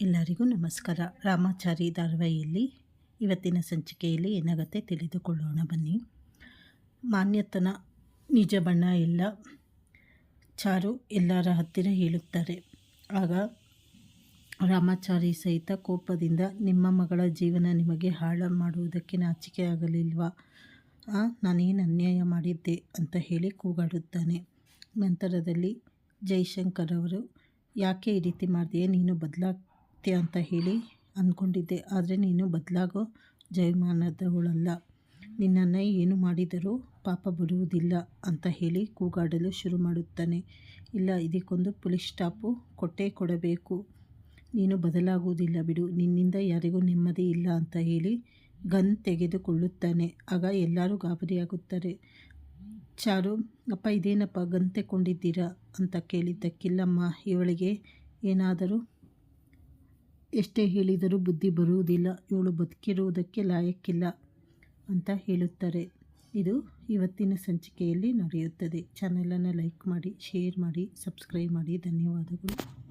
ಎಲ್ಲರಿಗೂ ನಮಸ್ಕಾರ. ರಾಮಾಚಾರಿ ಧಾರಾವಾಹಿಯಲ್ಲಿ ಇವತ್ತಿನ ಸಂಚಿಕೆಯಲ್ಲಿ ಏನಾಗುತ್ತೆ ತಿಳಿದುಕೊಳ್ಳೋಣ ಬನ್ನಿ. ಮಾನ್ಯತನ, ನಿಜ ಬಣ್ಣ ಎಲ್ಲ ಚಾರು ಎಲ್ಲರ ಹತ್ತಿರ ಹೇಳುತ್ತಾರೆ. ಆಗ ರಾಮಾಚಾರಿ ಸಹಿತ ಕೋಪದಿಂದ, ನಿಮ್ಮ ಮಗಳ ಜೀವನ ನಿಮಗೆ ಹಾಳು ಮಾಡುವುದಕ್ಕೆ ನಾಚಿಕೆ ಆಗಲಿಲ್ವಾ? ನಾನೇನು ಅನ್ಯಾಯ ಮಾಡಿದ್ದೆ ಅಂತ ಹೇಳಿ ಕೂಗಾಡುತ್ತಾನೆ. ನಂತರದಲ್ಲಿ ಜೈಶಂಕರ್ ಅವರು, ಯಾಕೆ ಈ ರೀತಿ ಮಾಡಿದೆಯೇ ನೀನು ಬದಲಾಗ ಸತ್ಯ ಅಂತ ಹೇಳಿ ಅಂದ್ಕೊಂಡಿದ್ದೆ ಆದರೆ ನೀನು ಬದಲಾಗೋ ಜಯಮಾನದವಳಲ್ಲ. ನಿನ್ನನ್ನು ಏನು ಮಾಡಿದರೂ ಪಾಪ ಬರುವುದಿಲ್ಲ ಅಂತ ಹೇಳಿ ಕೂಗಾಡಲು ಶುರು ಮಾಡುತ್ತಾನೆ. ಇಲ್ಲ, ಇದಕ್ಕೊಂದು ಪುಲಿಸ್ ಸ್ಟಾಪು ಕೊಟ್ಟೇ ಕೊಡಬೇಕು. ನೀನು ಬದಲಾಗುವುದಿಲ್ಲ ಬಿಡು. ನಿನ್ನಿಂದ ಯಾರಿಗೂ ನೆಮ್ಮದಿ ಇಲ್ಲ ಅಂತ ಹೇಳಿ ಗನ್ ತೆಗೆದುಕೊಳ್ಳುತ್ತಾನೆ. ಆಗ ಎಲ್ಲರೂ ಗಾಬರಿಯಾಗುತ್ತಾರೆ. ಚಾರು, ಅಪ್ಪ ಇದೇನಪ್ಪ ಗನ್ ತೆಕೊಂಡಿದ್ದೀರಾ ಅಂತ ಕೇಳಿದ್ದಕ್ಕಿಲ್ಲಮ್ಮ. ಇವಳಿಗೆ ಏನಾದರೂ ಎಷ್ಟೇ ಹೇಳಿದರೂ ಬುದ್ಧಿ ಬರುವುದಿಲ್ಲ, ಇವಳು ಬದುಕಿರುವುದಕ್ಕೆ ಲಾಯಕ್ಕಿಲ್ಲ ಅಂತ ಹೇಳುತ್ತಾರೆ. ಇದು ಇವತ್ತಿನ ಸಂಚಿಕೆಯಲ್ಲಿ ನಡೆಯುತ್ತದೆ. ಚಾನಲನ್ನು ಲೈಕ್ ಮಾಡಿ, ಶೇರ್ ಮಾಡಿ, ಸಬ್ಸ್ಕ್ರೈಬ್ ಮಾಡಿ. ಧನ್ಯವಾದಗಳು.